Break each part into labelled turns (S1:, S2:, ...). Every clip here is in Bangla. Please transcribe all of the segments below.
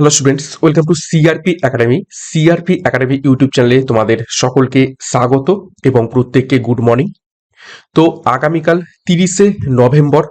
S1: Hello students welcome to CRP academy CRP academy YouTube চ্যানেলে তোমাদের সকলকে স্বাগত এবং প্রত্যেককে গুড মর্নিং তো আগামীকাল তিরিশে নভেম্বর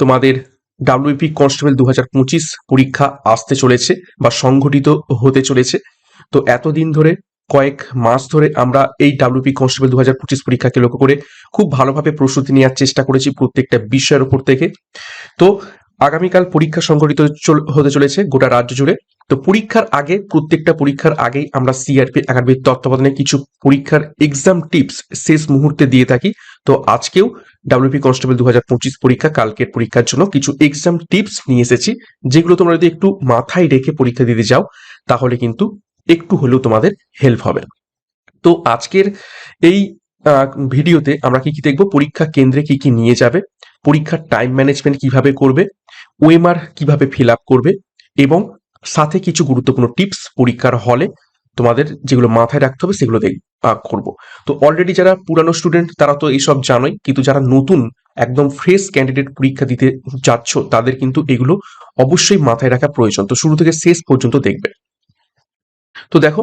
S1: তোমাদের ডাব্লিউপি কনস্টেবল দু হাজার পঁচিশ পরীক্ষা আসতে চলেছে বা সংঘটিত হতে চলেছে। তো এতদিন ধরে, কয়েক মাস ধরে আমরা এই ডাব্লিউপি কনস্টেবল দু হাজার পঁচিশ পরীক্ষাকে লক্ষ্য করে খুব ভালোভাবে প্রস্তুতি নেওয়ার চেষ্টা করেছি প্রত্যেকটা বিষয়ের উপর থেকে। তো আগামীকাল পরীক্ষা সংগঠিত হতে চলেছে গোটা রাজ্য জুড়ে। তো পরীক্ষার আগে, প্রত্যেকটা পরীক্ষার আগেই আমরা সিআরপি একাডেমির তত্ত্বাবধানে কিছু পরীক্ষার এক্সাম টিপস শেষ মুহূর্তে দিয়ে থাকি। তো আজকেও ডাব্লিউপি কনস্টেবল দু হাজার পঁচিশ পরীক্ষা, কালকের পরীক্ষার জন্য কিছু এক্সাম টিপস নিয়ে এসেছি, যেগুলো তোমরা যদি একটু মাথায় রেখে পরীক্ষা দিতে যাও, তাহলে কিন্তু একটু হলেও তোমাদের হেল্প হবে। তো আজকের এই ভিডিওতে আমরা কি কি দেখব, পরীক্ষা কেন্দ্রে কি কি নিয়ে যাবে পরীক্ষার টাইম ম্যানেজমেন্ট কীভাবে করবে ওএমআর কীভাবে ফিল আপ করবে এবং সাথে কিছু গুরুত্বপূর্ণ টিপস পরীক্ষার হলে তোমাদের যেগুলো মাথায় রাখতে হবে সেগুলো করব। তো অলরেডি যারা পুরানো স্টুডেন্ট তারা তো এইসব জানোই, কিন্তু যারা নতুন, একদম ফ্রেশ ক্যান্ডিডেট পরীক্ষা দিতে যাচ্ছ, তাদের কিন্তু এগুলো অবশ্যই মাথায় রাখা প্রয়োজন। তো শুরু থেকে শেষ পর্যন্ত দেখবে। তো দেখো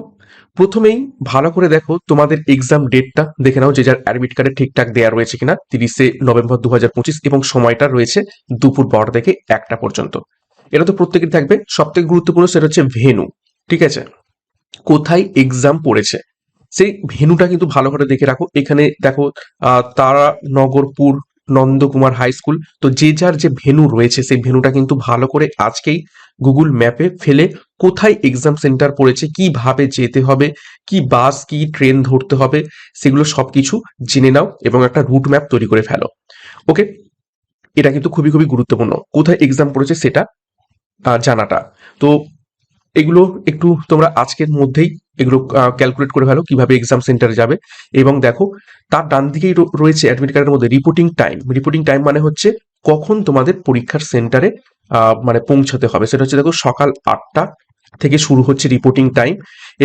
S1: প্রথমেই ভালো করে দেখো তোমাদের এক্সাম ডেটটা দেখে নাও যে যার অ্যাডমিট কার্ডে ঠিকঠাক দেওয়া রয়েছে কিনা। তিরিশে নভেম্বর দু হাজার পঁচিশ এবং সময়টা রয়েছে দুপুর বারোটা থেকে একটা পর্যন্ত। এটা তো প্রত্যেকের থাকবে। সব থেকে গুরুত্বপূর্ণ সেটা হচ্ছে ভেনু ঠিক আছে? কোথায় এক্সাম পড়েছে? সেই ভেনুটা কিন্তু ভালো করে দেখে রাখো। এখানে দেখো তারা নগরপুর নন্দকুমার হাই স্কুল। তো যে যার যে ভেনু রয়েছে, সেই ভেনুটা কিন্তু ভালো করে আজকেই গুগল ম্যাপে ফেলে কোথায় এক্সাম সেন্টার পড়েছে, কীভাবে যেতে হবে, কি বাস কি ট্রেন ধরতে হবে, সেগুলো সব কিছু জেনে নাও এবং একটা রুট ম্যাপ তৈরি করে ফেলো। ওকে এটা কিন্তু খুবই খুবই গুরুত্বপূর্ণ। কোথায় এক্সাম পড়েছে সেটা জানাটা। তো এগুলো একটু তোমরা আজকের মধ্যেই এগুলো ক্যালকুলেট করে ফেলো কীভাবে এক্সাম সেন্টারে যাবে। এবং দেখো, তার ডান দিকেই রয়েছে অ্যাডমিট কার্ডের মধ্যে রিপোর্টিং টাইম রিপোর্টিং টাইম মানে হচ্ছে কখন তোমাদের পরীক্ষার সেন্টারে মানে পৌঁছাতে হবে। সেটা হচ্ছে দেখো সকাল আটটা থেকে শুরু হচ্ছে রিপোর্টিং টাইম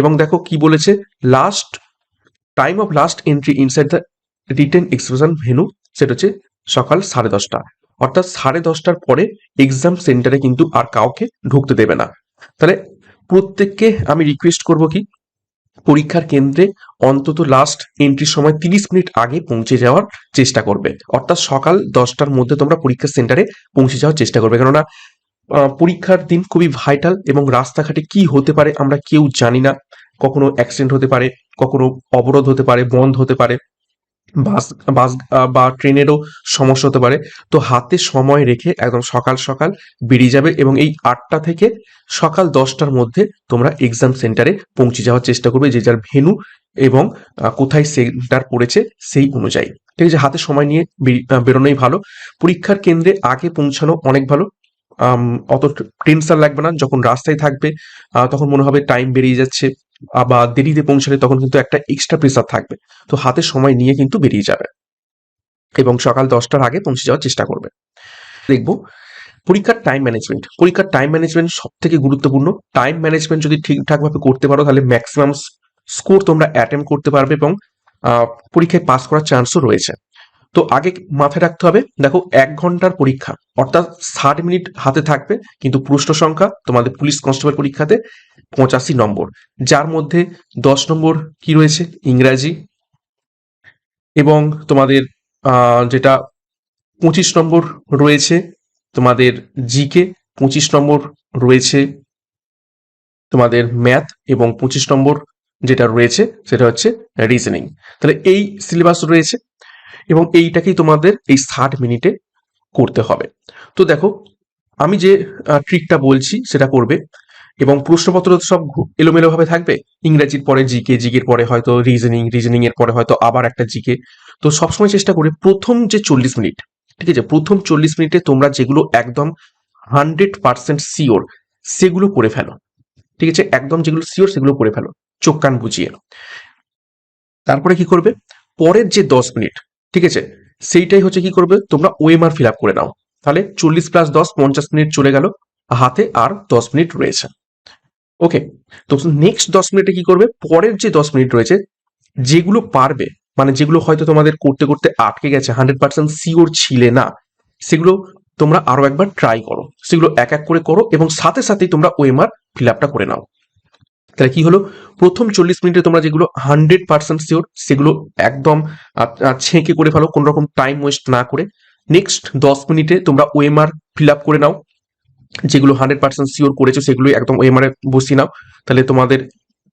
S1: এবং দেখো কি বলেছে? Last time of last entry inside the written expression venue সেটা হচ্ছে সকাল সাড়ে দশটা। অর্থাৎ সাড়ে দশটার পরে এক্সাম সেন্টারে কিন্তু আর কাউকে ঢুকতে দেবে না। তাহলে প্রত্যেককে আমি রিকোয়েস্ট করব কি? পরীক্ষার কেন্দ্রে অন্তত লাস্ট এন্ট্রির সময় তিরিশ মিনিট আগে পৌঁছে যাওয়ার চেষ্টা করবে। অর্থাৎ সকাল দশটার মধ্যে তোমরা পরীক্ষা সেন্টারে পৌঁছে যাওয়ার চেষ্টা করবে। কেননা পরীক্ষার দিন খুবই ভাইটাল এবং রাস্তাঘাটে কি হতে পারে আমরা কেউ জানি না। কখনো অ্যাক্সিডেন্ট হতে পারে, কখনো অবরোধ হতে পারে, বন্ধ হতে পারে। বাস বাস বা ট্রেনেরও সমস্যা হতে পারে। তো হাতে সময় রেখে একদম সকাল সকাল বেরিয়ে যাবে এবং এই আটটা থেকে সকাল দশটার মধ্যে তোমরা এক্সাম সেন্টারে পৌঁছে যাওয়ার চেষ্টা করবে যে যার ভেনু এবং কোথায় সেন্টার পড়েছে সেই অনুযায়ী। ঠিক আছে? হাতে সময় নিয়ে বেরোনোই ভালো। পরীক্ষার কেন্দ্রে আগে পৌঁছানো অনেক ভালো। অত টেনশন লাগবে না। যখন রাস্তায় থাকবে তখন মনে হবে টাইম বেরিয়ে যাচ্ছে। আবার দেরিতে পৌঁছালে তখন কিন্তু একটা এক্সট্রা প্রেসার থাকবে। তো হাতে সময় নিয়ে কিন্তু বেরিয়ে যাবে এবং সকাল দশটার আগে পৌঁছে যাওয়ার চেষ্টা করবে। দেখব পরীক্ষার টাইম ম্যানেজমেন্ট পরীক্ষার টাইম ম্যানেজমেন্ট সব থেকে গুরুত্বপূর্ণ। টাইম ম্যানেজমেন্ট যদি ঠিকঠাকভাবে করতে পারো, তাহলে ম্যাক্সিমাম স্কোর তোমরা অ্যাটেম্প করতে পারবে এবং পরীক্ষায় পাস করার চান্সও রয়েছে। তো আগে মাথায় রাখতে হবে, দেখো এক ঘণ্টার পরীক্ষা, অর্থাৎ ষাট মিনিট হাতে থাকবে, কিন্তু প্রশ্ন সংখ্যা তোমাদের পুলিশ কনস্টেবল পরীক্ষাতে পঁচাশি নম্বর। যার মধ্যে দশ নম্বর কি রয়েছে? ইংরাজি। এবং তোমাদের যেটা পঁচিশ নম্বর রয়েছে, তোমাদের জিকে পঁচিশ নম্বর রয়েছে তোমাদের ম্যাথ এবং পঁচিশ নম্বর যেটা রয়েছে, সেটা হচ্ছে রিজনিং তাহলে এই সিলেবাস রয়েছে এবং এইটাকেই তোমাদের এই ষাট মিনিটে করতে হবে। তো দেখো, আমি যে ট্রিকটা বলছি, সেটা করবে। এবং প্রশ্নপত্র সব এলোমেলোভাবে থাকবে। ইংরেজির পরে জিকে, জিকের পরে হয়তো রিজনিং রিজনিং এর পরে হয়তো আবার একটা জিকে। তো সবসময় চেষ্টা করে প্রথম যে চল্লিশ মিনিট, ঠিক আছে? প্রথম চল্লিশ মিনিটে তোমরা যেগুলো একদম হান্ড্রেড পার্সেন্ট শিওর সেগুলো করে ফেলো। ঠিক আছে? একদম যেগুলো শিওর সেগুলো করে ফেলো। চোখ কান বুঝিয়ে তারপরে কি করবে? পরের যে দশ মিনিট, ঠিক আছে? সেইটাই হচ্ছে কি করবে? তোমরা ওএমআর ফিল আপ করে নাও। তাহলে চল্লিশ প্লাস দশ, পঞ্চাশ মিনিট চলে গেল। হাতে আর দশ মিনিট রয়েছে। ওকে তো নেক্সট দশ মিনিটে কি করবে? পরের যে দশ মিনিট রয়েছে, যেগুলো পারবে মানে যেগুলো হয়তো তোমাদের করতে করতে আটকে গেছে হান্ড্রেড পার্সেন্ট শিওর ছিলে না, সেগুলো তোমরা আরও একবার ট্রাই করো। সেগুলো এক এক করে করো এবং সাথে সাথেই তোমরা ওএমআর ফিল আপটা করে নাও। তাহলে কি হলো? প্রথম চল্লিশ মিনিটে তোমরা যেগুলো হান্ড্রেড পার্সেন্ট শিওর সেগুলো একদম ছেঁকে করে ফেলো কোনো রকম টাইম ওয়েস্ট না করে। নেক্সট দশ মিনিটে তোমরা ওএমআর ফিল আপ করে নাও। যেগুলো হান্ড্রেড পার্সেন্ট শিওর করেছ সেগুলো একদম ওএমআর এ বসিয়ে নাও, তাহলে তোমাদের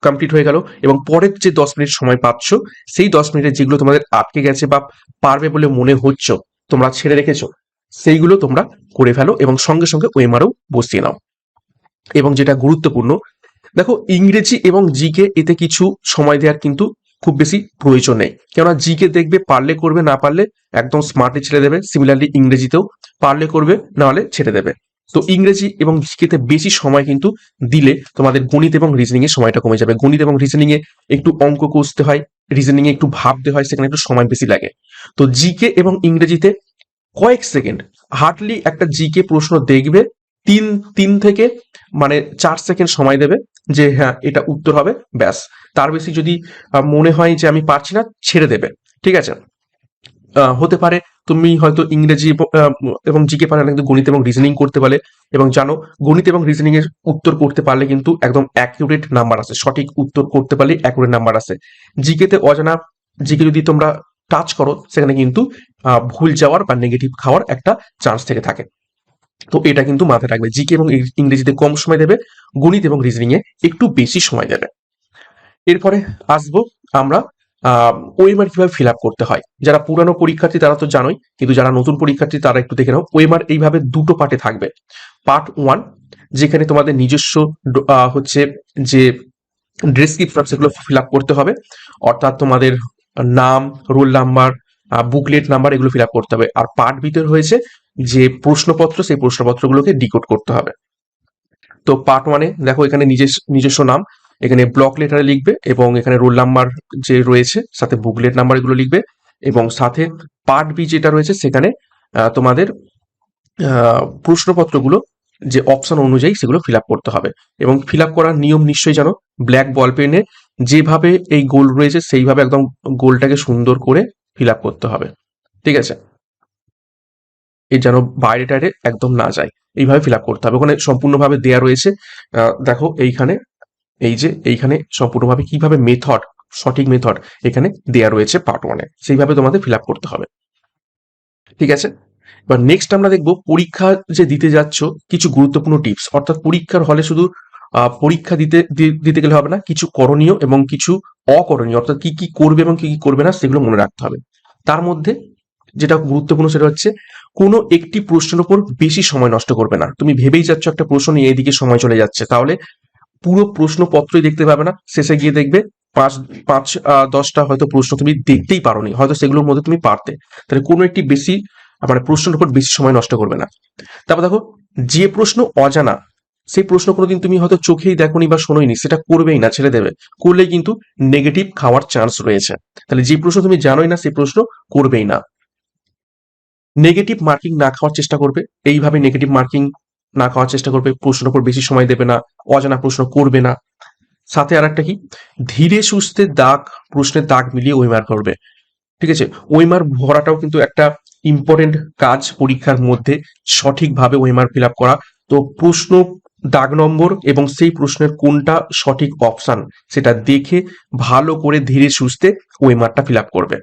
S1: কমপ্লিট হয়ে গেল। এবং পরের যে দশ মিনিট সময় পাচ্ছ, সেই দশ মিনিটে যেগুলো তোমাদের আটকে গেছে বা পারবে বলে মনে হচ্ছে, তোমরা ছেড়ে রেখেছো, সেইগুলো তোমরা করে ফেলো এবং সঙ্গে সঙ্গে ওএমআরও বসিয়ে নাও। এবং যেটা গুরুত্বপূর্ণ, দেখো ইংরেজি এবং জিকে এতে কিছু সময় দেওয়ার কিন্তু খুব বেশি প্রয়োজন নেই। কেননা জিকে দেখবে পারলে করবে, না পারলে একদম স্মার্টলি ছেড়ে দেবে। সিমিলারলি ইংরেজিতেও পারলে করবে, না হলে ছেড়ে দেবে। তো ইংরেজি এবং জিকেতে বেশি সময় কিন্তু দিলে তোমাদের গণিত এবং রিজনিং এর সময়টা কমে যাবে। গণিত এবং রিজনিং এ একটু অঙ্ক কষতে হয় রিজনিং এ একটু ভাবতে হয়, সেখানে একটু সময় বেশি লাগে। তো জিকে এবং ইংরেজিতে কয়েক সেকেন্ড হার্ডলি একটা জিকে প্রশ্ন দেখবে, তিন তিন থেকে মানে চার সেকেন্ড সময় দেবে যে হ্যাঁ এটা উত্তর হবে, ব্যাস। তার বেশি যদি মনে হয় যে আমি পারছি না, ছেড়ে দেবে। ঠিক আছে? হতে পারে। তুমি হয়তো ইংরেজি এবং, জিকে পারে না কিন্তু গণিত এবং রিজনিং করতে পারলে। এবং জানো গণিত এবং রিজনিং এর উত্তর করতে পারলে কিন্তু একদম অ্যাকুরেট নাম্বার আছে। সঠিক উত্তর করতে পারলে অ্যাকুরেট নাম্বার আছে। জিকেতে অজানা জিকে যদি তোমরা টাচ করো সেখানে কিন্তু ভুল যাওয়ার বা নেগেটিভ খাওয়ার একটা চান্স থেকে থাকে। তো এটা কিন্তু মাথায় রাখবে। জিকে এবং ইংরেজিতে কম সময় দেবে গণিত এবং রিজনিং এ একটু বেশি সময় দেবে। এরপরে আসব আমরা ওয়েমার কীভাবে ফিল আপ করতে হয়? যারা পুরানো পরীক্ষার্থী তারা তো জানোই, কিন্তু যারা নতুন পরীক্ষার্থী তারা একটু দেখে নাও। ওয়েমার এইভাবে দুটো পার্টে থাকবে। পার্ট ওয়ান, যেখানে তোমাদের নিজস্ব হচ্ছে যে ডেসক্রিপশন সেগুলো ফিল আপ করতে হবে। অর্থাৎ তোমাদের নাম, রোল নাম্বার বুকলেট নাম্বার, এগুলো ফিল আপ করতে হবে। আর পার্ট ভিতর হয়েছে যে প্রশ্নপত্র, সেই প্রশ্নপত্রগুলোকে ডিকোড করতে হবে। তো পার্ট ওয়ানে দেখো এখানে নিজস্ব নিজস্ব নাম এখানে ব্লক লেটারে লিখবে এবং এখানে রোল নাম্বার যে রয়েছে, সাথে বুকলেট নাম্বার এগুলো লিখবে এবং সাথে পার্ট বি যেটা রয়েছে সেখানে তোমাদের প্রশ্নপত্রগুলো যে অপশন অনুযায়ী সেগুলো ফিল করতে হবে এবং ফিল করার নিয়ম নিশ্চয়ই জানো ব্ল্যাক বল পেনে যেভাবে এই গোল রয়েছে সেইভাবে একদম গোলটাকে সুন্দর করে ফিল করতে হবে, ঠিক আছে? এই যেন বাইরে টাইরে একদম না যায়, এইভাবে ফিল করতে হবে। ওখানে সম্পূর্ণভাবে দেয়া রয়েছে দেখো এইখানে এই যে এইখানে সম্পূর্ণভাবে কীভাবে মেথড সঠিক মেথড এখানে দেয়া রয়েছে পার্ট ওয়ানে সেইভাবে তোমাদের ফিল করতে হবে। ঠিক আছে? এবার নেক্সট আমরা দেখব পরীক্ষা যে দিতে যাচ্ছ, কিছু গুরুত্বপূর্ণ টিপস অর্থাৎ পরীক্ষার হলে শুধু পরীক্ষা দিতে দিতে গেলে হবে না, কিছু করণীয় এবং কিছু অকরণীয়, অর্থাৎ কি কি করবে এবং কি কি করবে না, সেগুলো মনে রাখতে হবে। তার মধ্যে যেটা গুরুত্বপূর্ণ সেটা হচ্ছে, কোনো একটি প্রশ্নের উপর বেশি সময় নষ্ট করবে না। তুমি ভেবেই যাচ্ছ একটা প্রশ্ন নিয়ে এইদিকে সময় চলে যাচ্ছে, তাহলে পুরো প্রশ্নপত্রই দেখতে পাবে না। শেষে গিয়ে দেখবে পাঁচ পাঁচ দশটা হয়তো প্রশ্ন তুমি দেখতেই পারোনি। হয়তো সেগুলোর মধ্যে তুমি পারতে। তাহলে কোনো একটি বেশি মানে প্রশ্নের উপর বেশি সময় নষ্ট করবে না। তারপর দেখো, যে প্রশ্ন অজানা, সেই প্রশ্ন কোনোদিন তুমি হয়তো চোখেই দেখোনি বা শোনোইনি, সেটা করবেই না, ছেড়ে দেবে। করলে কিন্তু নেগেটিভ খাওয়ার চান্স রয়েছে। তাহলে যে প্রশ্ন তুমি জানোই না সেই প্রশ্ন করবেই না। নেগেটিভ মার্কিং না খাওয়ার চেষ্টা করবে। এইভাবে নেগেটিভ মার্কিং না খাওয়ার চেষ্টা করবে, প্রশ্নের উপর বেশি সময় দেবে না, অজানা প্রশ্ন করবে না। সাথে আর একটা কি? ধীরে সুস্থে দাগ, প্রশ্নের দাগ মিলিয়ে ওইমার করবে। ঠিক আছে? ওইমার ভরাটাও কিন্তু একটা ইম্পর্টেন্ট কাজ পরীক্ষার মধ্যে সঠিকভাবে ওইমার ফিল করা। তো প্রশ্ন দাগ নম্বর এবং সেই প্রশ্নের কোনটা সঠিক অপশন সেটা দেখে ভালো করে ধীরে সুস্থে ওইমারটা ফিল করবে।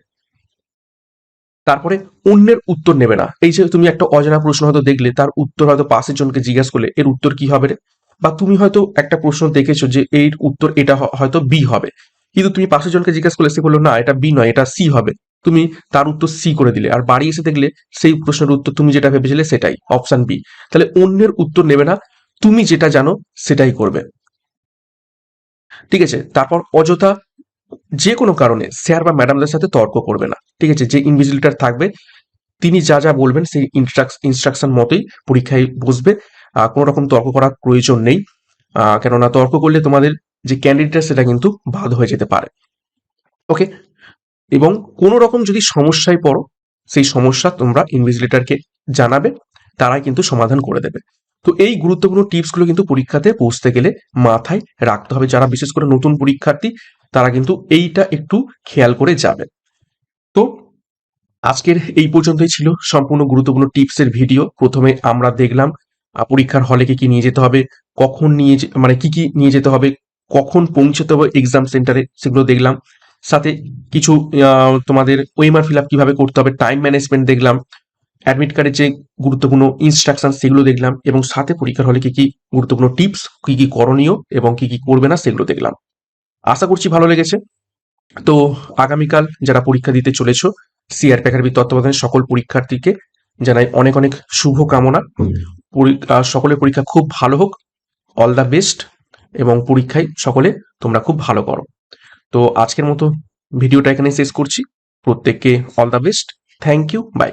S1: তারপরে অন্যের উত্তর নেবে না। এই যে তুমি একটা অজানা প্রশ্ন হয়তো দেখলে, তার উত্তর হয়তো পাশের জনকে জিজ্ঞাসা করলে, এর উত্তর কি হবে রে? বা তুমি হয়তো একটা প্রশ্ন দেখেছ যে এর উত্তর এটা হয়তো বি হবে। কিন্তু তুমি পাশের জনকে জিজ্ঞাসা করলে, সে বলল, না, এটা বি নয়, এটা সি হবে। তুমি তার উত্তর সি করে দিলে। আর বাড়ি এসে দেখলে, সেই প্রশ্নের উত্তর তুমি যেটা ভেবেছিলে সেটাই অপশন বি তাহলে অন্যের উত্তর নেবে না, তুমি যেটা জানো সেটাই করবে। ঠিক আছে? তারপর অযথা যে কোনো কারণে স্যার বা ম্যাডামদের সাথে তর্ক করবে না। ঠিক আছে? যে ইনভিজিলেটর থাকবে, তিনি যা যা বলবেন সেই ইনস্ট্রাকশন মতোই পরীক্ষায় বসবে। কোনো রকম তর্ক করার প্রয়োজন নেই। কেননা তর্ক করলে তোমাদের যে ক্যান্ডিডেট সেটা কিন্তু বাদ হয়ে যেতে পারে। ওকে? এবং কোনো রকম যদি সমস্যায় পড়ো, সেই সমস্যা তোমরা ইনভিজিলেটরকে জানাবে, তারাই কিন্তু সমাধান করে দেবে। তো এই গুরুত্বপূর্ণ টিপসগুলো কিন্তু পরীক্ষাতে পৌঁছতে গেলে মাথায় রাখতে হবে। যারা বিশেষ করে নতুন পরীক্ষার্থী তারা কিন্তু এইটা একটু খেয়াল করে যাবে। তো আজকের এই পর্যন্তই ছিল সম্পূর্ণ গুরুত্বপূর্ণ টিপসের ভিডিও। প্রথমে আমরা দেখলাম পরীক্ষার হলে কি কি নিয়ে যেতে হবে, কখন নিয়ে মানে কি কি নিয়ে যেতে হবে, কখন পৌঁছতে হবে এক্সাম সেন্টারে সেগুলো দেখলাম। সাথে কিছু তোমাদের ওয়েমার ফিল আপ কীভাবে করতে হবে টাইম ম্যানেজমেন্ট দেখলাম অ্যাডমিট কার্ডের যে গুরুত্বপূর্ণ ইনস্ট্রাকশন সেগুলো দেখলাম এবং সাথে পরীক্ষার হলে কি কি গুরুত্বপূর্ণ টিপস কি কি করণীয় এবং কি কি করবে না সেগুলো দেখলাম। আশা করছি ভালো লেগেছে। তো আগামীকাল যারা পরীক্ষা দিতে চলেছো সিআর প্যাকারবি তত্ত্বাবধানে সকল পরীক্ষার্থীকে জানাই অনেক অনেক শুভ কামনা সকলের পরীক্ষা খুব ভালো হোক। অল দ্য বেস্ট এবং পরীক্ষায় সকলে তোমরা খুব ভালো করো। তো আজকের মতো ভিডিওটা এখানে শেষ করছি। প্রত্যেককে all the best thank you bye